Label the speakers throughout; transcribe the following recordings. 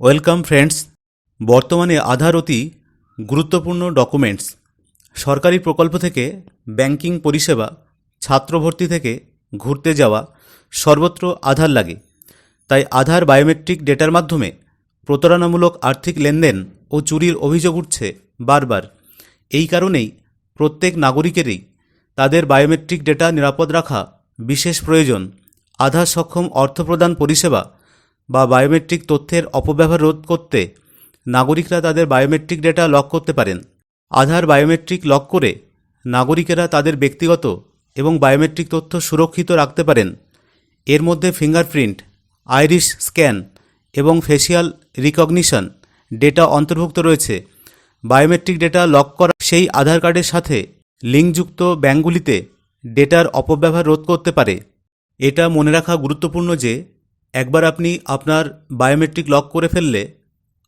Speaker 1: Welcome friends, বর্তমানে আধার অতি গুরুত্বপূর্ণ ডকুমেন্টস। সরকারি প্রকল্প থেকে ব্যাংকিং পরিষেবা, ছাত্রভর্তি থেকে ঘুরতে যাওয়া সর্বত্র আধার লাগে। তাই আধার বায়োমেট্রিক ডেটার মাধ্যমে প্রতারণামূলক আর্থিক লেনদেন ও চুরির অভিযোগ উঠছে বারবার। এই কারণেই প্রত্যেক নাগরিকেরই তাদের বায়োমেট্রিক ডেটা নিরাপদ রাখা বিশেষ প্রয়োজন। আধার সক্ষম অর্থপ্রদান পরিষেবা বা বায়োমেট্রিক তথ্যের অপব্যবহার রোধ করতে নাগরিকরা তাদের বায়োমেট্রিক ডেটা লক করতে পারেন। আধার বায়োমেট্রিক লক করে নাগরিকেরা তাদের ব্যক্তিগত এবং বায়োমেট্রিক তথ্য সুরক্ষিত রাখতে পারেন। এর মধ্যে ফিঙ্গারপ্রিন্ট আইরিশ স্ক্যান এবং ফেসিয়াল রিকগনিশন ডেটা অন্তর্ভুক্ত রয়েছে। বায়োমেট্রিক ডেটা লক করা সেই আধার কার্ডের সাথে লিঙ্কযুক্ত ব্যাঙ্কগুলিতে ডেটার অপব্যবহার রোধ করতে পারে। এটা মনে রাখা গুরুত্বপূর্ণ যে একবার আপনি আপনার বায়োমেট্রিক লক করে ফেললে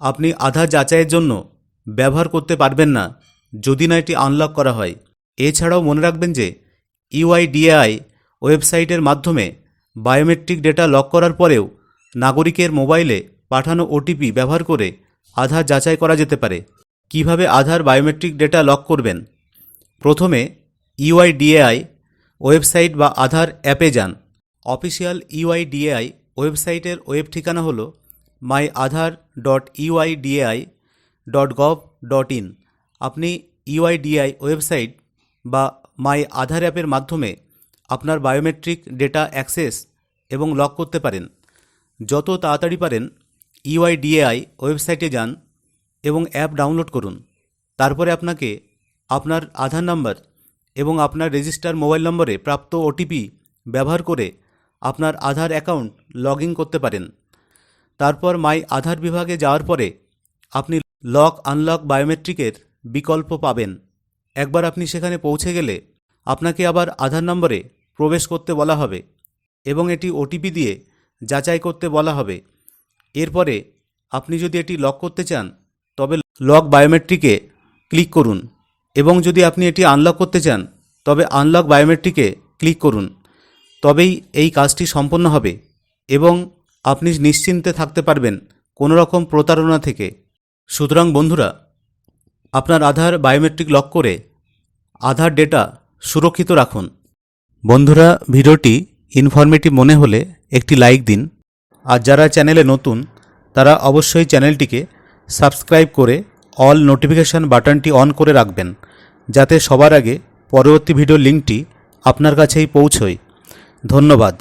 Speaker 1: আপনি আধার যাচাইয়ের জন্য ব্যবহার করতে পারবেন না, যদি না এটি আনলক করা হয়। এছাড়াও মনে রাখবেন যে ইউআইডিএআই ওয়েবসাইটের মাধ্যমে বায়োমেট্রিক ডেটা লক করার পরেও নাগরিকের মোবাইলে পাঠানো ওটিপি ব্যবহার করে আধার যাচাই করা যেতে পারে। কীভাবে আধার বায়োমেট্রিক ডেটা লক করবেন? প্রথমে ইউআইডিএআই ওয়েবসাইট বা আধার অ্যাপে যান। অফিসিয়াল ইউআইডিএআই ওয়েবসাইটের ওয়েব ঠিকানা হল my Aadhaar dot UIDAI dot gov dot in আপনি ইউআইডিআই ওয়েবসাইট বা মাই আধার অ্যাপের মাধ্যমে আপনার বায়োমেট্রিক ডেটা অ্যাক্সেস এবং লক করতে পারেন। যত তাড়াতাড়ি পারেন ইউআইডিএআই ওয়েবসাইটে যান এবং অ্যাপ ডাউনলোড করুন। তারপরে আপনাকে আপনার আধার নাম্বার এবং আপনার রেজিস্টার মোবাইল নম্বরে প্রাপ্ত ওটিপি ব্যবহার করে আপনার আধার অ্যাকাউন্ট লগ ইন করতে পারেন। তারপর মাই আধার বিভাগে যাওয়ার পরে আপনি লক আনলক বায়োমেট্রিকের বিকল্প পাবেন। একবার আপনি সেখানে পৌঁছে গেলে আপনাকে আবার আধার নম্বরে প্রবেশ করতে বলা হবে এবং এটি ওটিপি দিয়ে যাচাই করতে বলা হবে। এরপরে আপনি যদি এটি লক করতে চান, তবে লক বায়োমেট্রিকে ক্লিক করুন এবং যদি আপনি এটি আনলক করতে চান, তবে আনলক বায়োমেট্রিকে ক্লিক করুন। তবেই এই কাজটি সম্পন্ন হবে এবং আপনি নিশ্চিন্তে থাকতে পারবেন কোনো রকম প্রতারণা থেকে। সুতরাং বন্ধুরা, আপনার আধার বায়োমেট্রিক লক করে আধার ডেটা সুরক্ষিত রাখুন। বন্ধুরা, ভিডিওটি ইনফরমেটিভ মনে হলে একটি লাইক দিন। আর যারা চ্যানেলে নতুন, তারা অবশ্যই চ্যানেলটিকে সাবস্ক্রাইব করে অল নোটিফিকেশান বাটনটি অন করে রাখবেন, যাতে সবার আগে পরবর্তী ভিডিও লিঙ্কটি আপনার কাছেই পৌঁছয়। ধন্যবাদ।